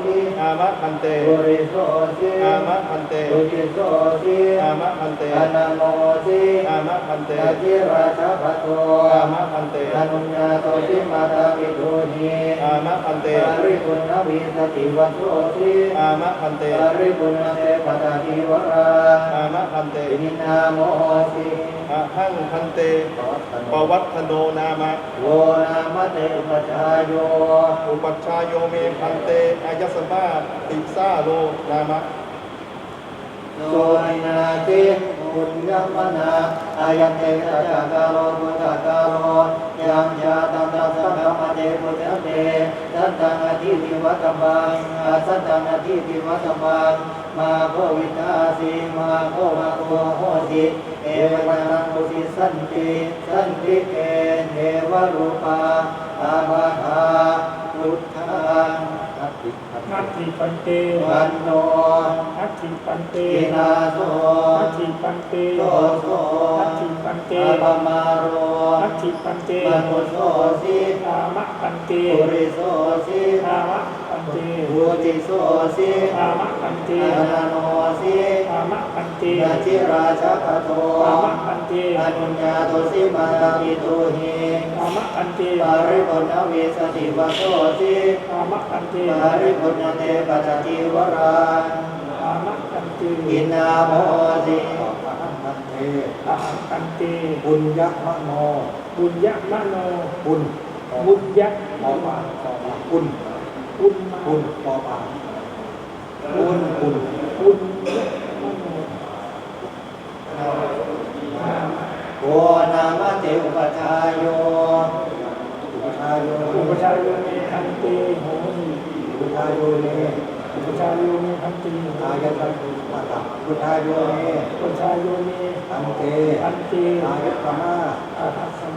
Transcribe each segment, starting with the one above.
ทิอามะพันเตปุริโสทิอามะพันเตสุจิโสทิอามะพันเตอนาโมทิอามะพันเตนาจิราชพัตโตอามะพันเตอนุญญาโตทิมาตาปิโตนิอามะพันเตปริปุณณวิสติวัตโตทิอามะพันเตปริปุณณเตปตาทิวราอามะพันเตอินาโมทิ อะหังพันเตปวัตถโนนามะโวนามเตอุปชายโยอุปัชฌายโยเมพันเตอายสมาติสาโลนามะโสนาติบุญญมนาอายันเตตะกาโลพุทธกาโลยังยาตัมตัสสังฆมเตพุทธเตสัตตังอธิติวัตบังอาสัตตังอธิติวัตบังมาโควิตาสีมาโคมาโคโหติเอ วตนังมุติสันติสันติเกเทวรูปาอาภาคาพุทธังอติขันนัตถิปันเตวันโนนัตถิปันเตอินาโสนัตถิปันเตโสโสนัตถิปันเตอาปมาโรนัตถิปันเตมนุโสสิธามะปันเตปุริโสสิธามะปั นเตภูติโสสิธามะปันเตอานาโนสิธามะปันเตนาจิราชคโตธามะปันเตอนุญญาโตสิมาตาปิตุหิธามะปันเตปาริปุณณวิสติวัตโตสิธามะปันเตปาริปุณณเตปัจจิวราธามะปันเตอินาโมสิตาปันเตบุญยักมโนบุญยะมโนบุญบุญยะปอปาบุญ บุญมาบุญปอปาบุญบุญบุญยะมโนโวนามาเตอุปชายโยอุปชายโยอุปชาโยเมทันเตโหหิอุปชายโยเนอุปชาโยเมทันเตโหอาหิยันตังมาตาอุปชายโยเนอุปชาโยเมอันเตทันเตอายัตมาอาหัสสัม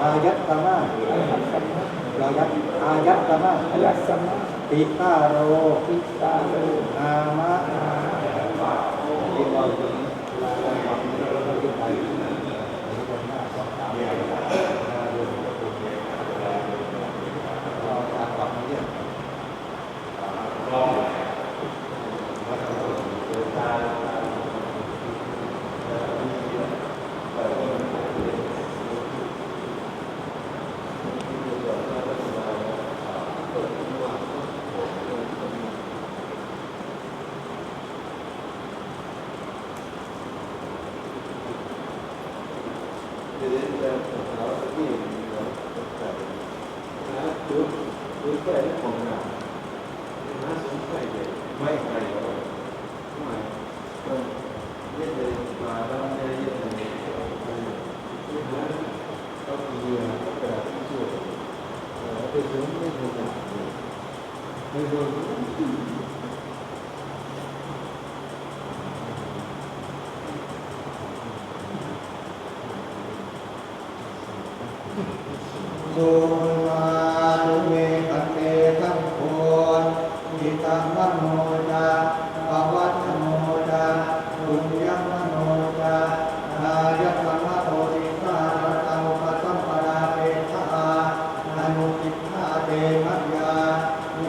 อายัตมาอาหัสสัมเระยัตอายัตตมะอายัตสัมปิตาโรปิตาโรนามะที่เราจะลาลาเราจะไป สุ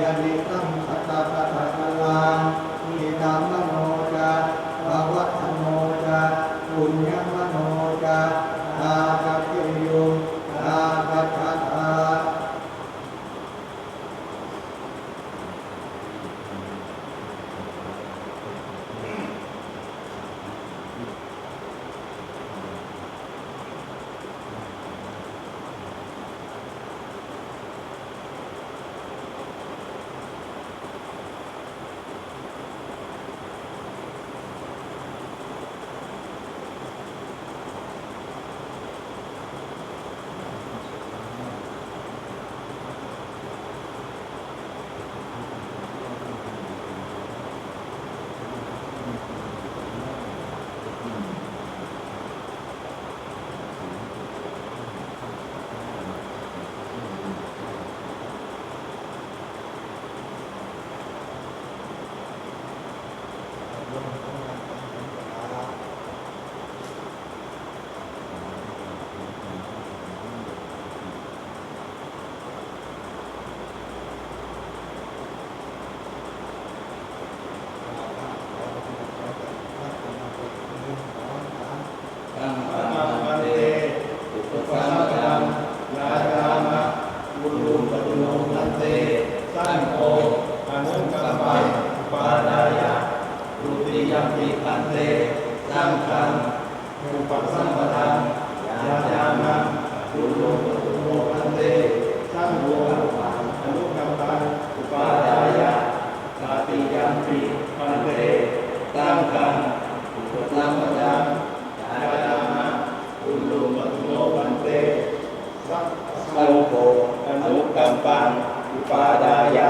ายานิสังสัตต ปันเตตั้งฆังภูปสัมปทังยาญามังทุโลตุโลปันเตสังโฆอนุกรรมังอุปาทายะสาติยัมปีปันเตตั้งฆังภูปสัมปทังยาญามังทุโลตุโลปันเตสัพพะโฆอนุกรรมังอุปาทายะ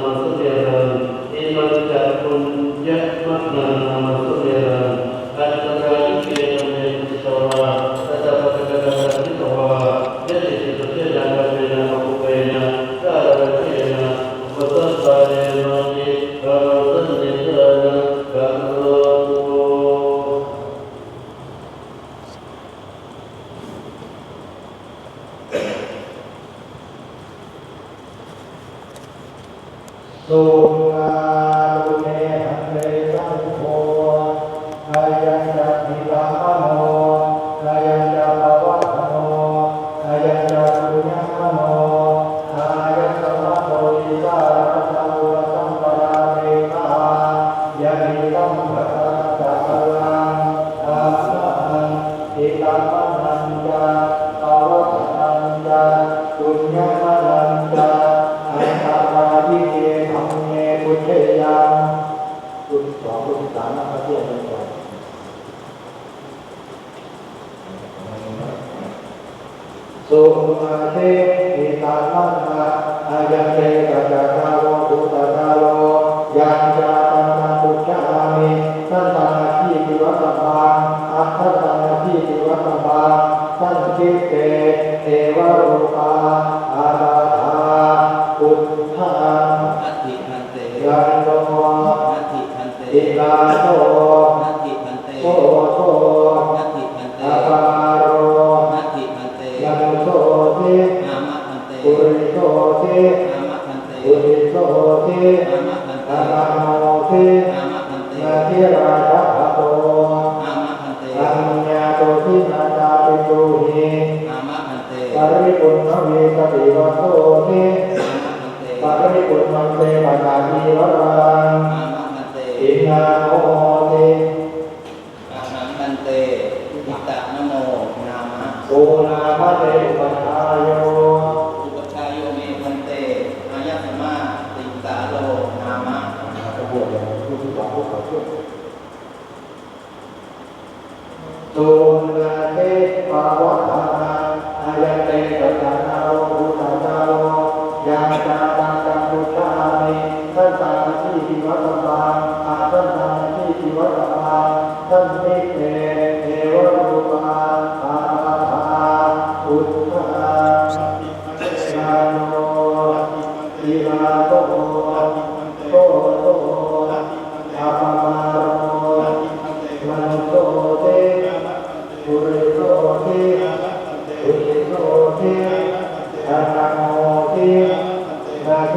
So oh. นาปิโยหิปารมิปุณณเวสติวัโสหิปารมิปุณณเตปนาทีวรังอินาโมเตอานัมันเตอิตะนโมนามะโอนาภะเตปัญญาโยอุปชายโยเมพันเตอายัสมาติสาโลนามะขบวนอย่างผู้ที่บอกผู้ขอช่วตัว anécdota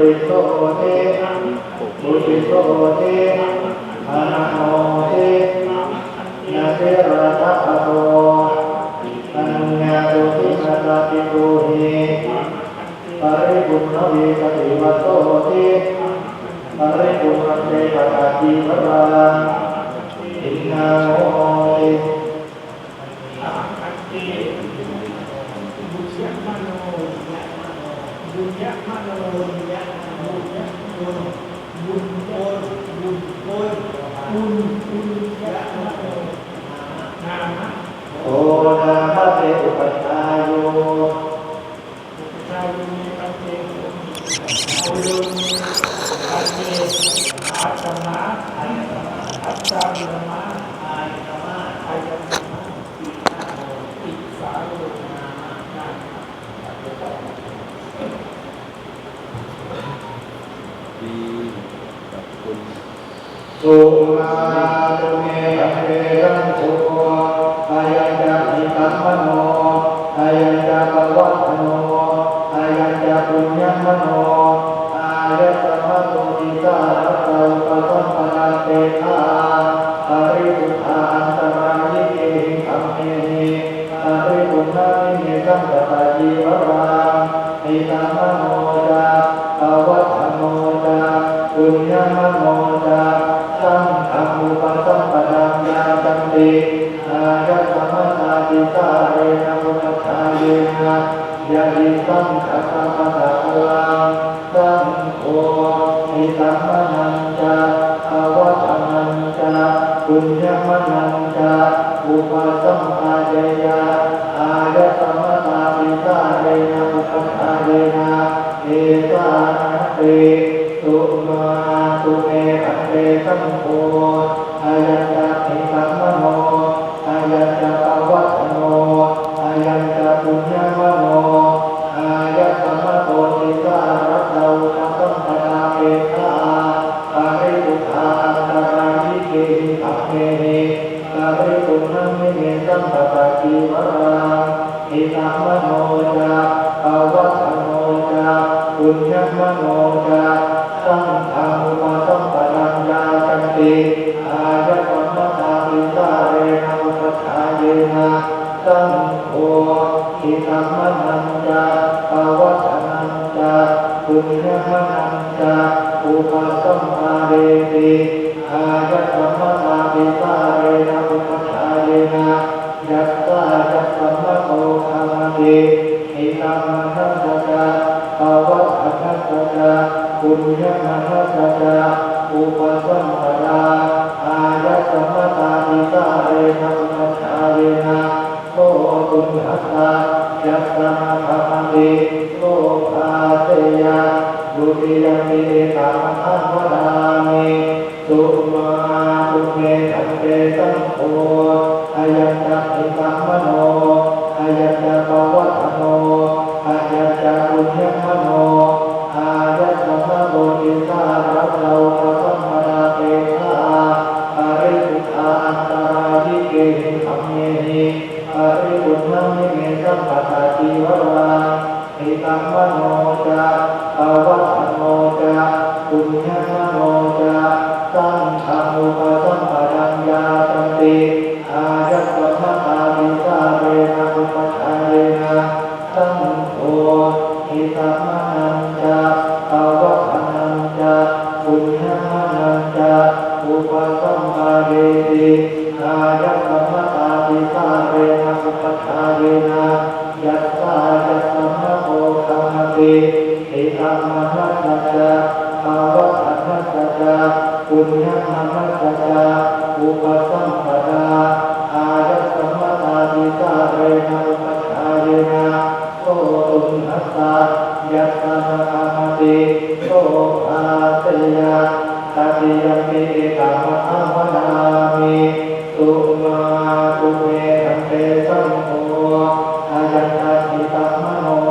ริโตเตนะบริโตเตนะธานาโมเตนะนาเทระทะโตัญญาตติสตาติโกเยปริบุณเวสติวัโตเตปริบุณเตปะติวราอินาโมเต บุญโอนบุญโอนบุญบุญยะมโนนามะโอนาคเต สุมาตุเมเรรังสุอายัญญาหิตัมมโนอายัญญาปวัตโนอายัญญาปุญญมโนอายตมะตุติสารัตตาอุปสัมปนาเตธาปริปุทธาอันตรายิเกหิคัมเมหิปริปุณณมิเมสัมปตาจีวรา ติอายะสัมมานาติสาเรนะโมุปทาเยนะยะดิสังฆสัมปทาลังสังโฆอิสัมมานัญจาอวัตนัญจาปุญญมนัญจาอุปสัมปทายยาอายะสัมมานาติสาเรนะโมุปทาเยนะเอตานะเตสุมาตุเมกัเตสัมโฆอ โฆอิตัมมนัญจาปวันัญจาปุญญมนัญจาอุปสัมปาเรติอายะสัมมตาปิสาเรนะอุปชาเยนะยัสสะยัสสัมมโตคามาติอิตัมมนัญจาปวันัญจาปุญญมหัสสะอุปสัมปทาอายะสัมมตาติสาเรนะอุปชาเรนะ โตตุญหัสสะยัสสะมะภะติโตภาเตยะดุติยมปิตามะทัวดามิสุมาตุเมตัมเตสัมโฆอายัญญาติสัมมโนอายัญญาปวัตโนอายัญญาปุญญมโนอายะสัมมาโพธิสารัตเราปสัมมาเตธาปาริสุทธาตายิเกหิคัมเมหิ ริปุณณมิเมสัมปทาจีวราหิตัมมโนจาปวัตโนจาปุญญมโนจาสังฆามุปสัมปทัญญาตันติ คัมติอิตัมมนัญจาปวัตนัญจาปุญญมนัญจาอุปสัมปทาอายะสัมมตาติสาเรนะอุปชาเรนะโตตุนัสสะยัสสะมะคามติโตภาเตยะตติยมปิกามะธรรมนามิสุมาตุเมธันเตสัมโฆอายัญญาติตัมมโน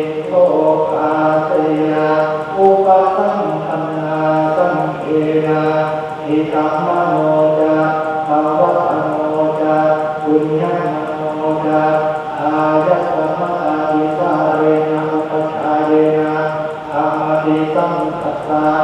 ตนะอุปสัมปันนาสังเกนะอิตัมโนจาภาวะตโนจาปุญญมโนจาอายัสสะภะอาติตาเรนะอุปชาเยนะธรรมติสัมปัสสา